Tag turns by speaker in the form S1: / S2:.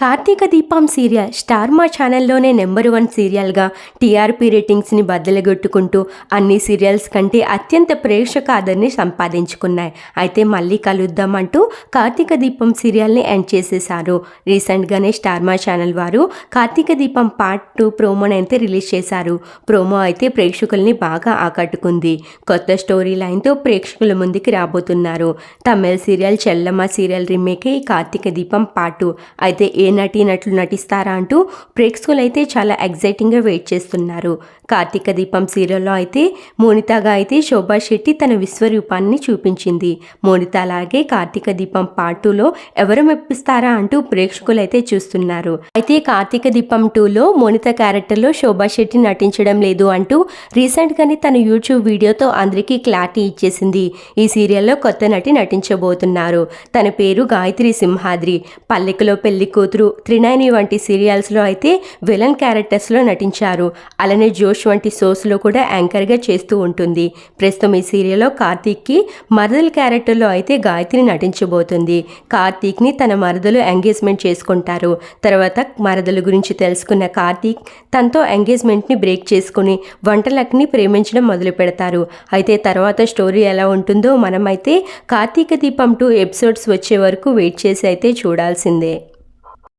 S1: కార్తీక దీపం serial star Maa ఛానల్లోనే number one సీరియల్గా టీఆర్పీ రేటింగ్స్ని బద్దలగొట్టుకుంటూ అన్ని సీరియల్స్ కంటే అత్యంత ప్రేక్షక ఆదరణ సంపాదించుకున్నాయి. అయితే మళ్ళీ కలుద్దాం అంటూ కార్తీక దీపం సీరియల్ని ఎండ్ చేసేశారు. రీసెంట్గానే స్టార్ మా ఛానల్ వారు కార్తీక దీపం పార్ట్ టూ ప్రోమోని అయితే రిలీజ్ చేశారు. ప్రోమో అయితే ప్రేక్షకుల్ని బాగా ఆకట్టుకుంది. కొత్త స్టోరీ లైన్తో ప్రేక్షకుల ముందుకు రాబోతున్నారు. తమిళ సీరియల్ చెల్లమ్మ సీరియల్ రీమేకే ఈ కార్తీక దీపం పార్ట్ టూ. అయితే ఏ నటీ నటులు నటిస్తారా అంటూ ప్రేక్షకులు అయితే చాలా ఎగ్జైటింగ్గా వెయిట్ చేస్తున్నారు. కార్తీక దీపం సీరియల్లో అయితే మోనితాగా అయితే శోభా శెట్టి తన విశ్వరూపాన్ని చూపించింది. మోనిత అలాగే కార్తీక దీపం పార్ట్ టూలో ఎవరు మెప్పిస్తారా అంటూ ప్రేక్షకులు అయితే చూస్తున్నారు. అయితే కార్తీక దీపం టూలో మోనిత క్యారెక్టర్లో శోభా శెట్టి నటించడం లేదు అంటూ రీసెంట్గానే తన యూట్యూబ్ వీడియోతో అందరికీ క్లారిటీ ఇచ్చేసింది. ఈ సీరియల్లో కొత్త నటి నటించబోతున్నారు. తన పేరు గాయత్రి సింహాద్రి. పల్లెకులో పెళ్ళి కూతురు కూతురు త్రినాయని వంటి సీరియల్స్లో అయితే విలన్ క్యారెక్టర్స్లో నటించారు. అలానే జోష్ వంటి షోస్లో కూడా యాంకర్గా చేస్తూ ఉంటుంది. ప్రస్తుతం ఈ సీరియల్లో కార్తీక్కి మరదల క్యారెక్టర్లో అయితే గాయత్రి నటించబోతుంది. కార్తీక్ని తన మరదలు ఎంగేజ్మెంట్ చేసుకుంటారు. తర్వాత మరదల గురించి తెలుసుకున్న కార్తీక్ తనతో ఎంగేజ్మెంట్ని బ్రేక్ చేసుకుని వంటలక్ని ప్రేమించడం మొదలు పెడతారు. అయితే తర్వాత స్టోరీ ఎలా ఉంటుందో మనమైతే కార్తీక దీపం టూ ఎపిసోడ్స్ వచ్చే వరకు వెయిట్ చేసి అయితే చూడాల్సిందే.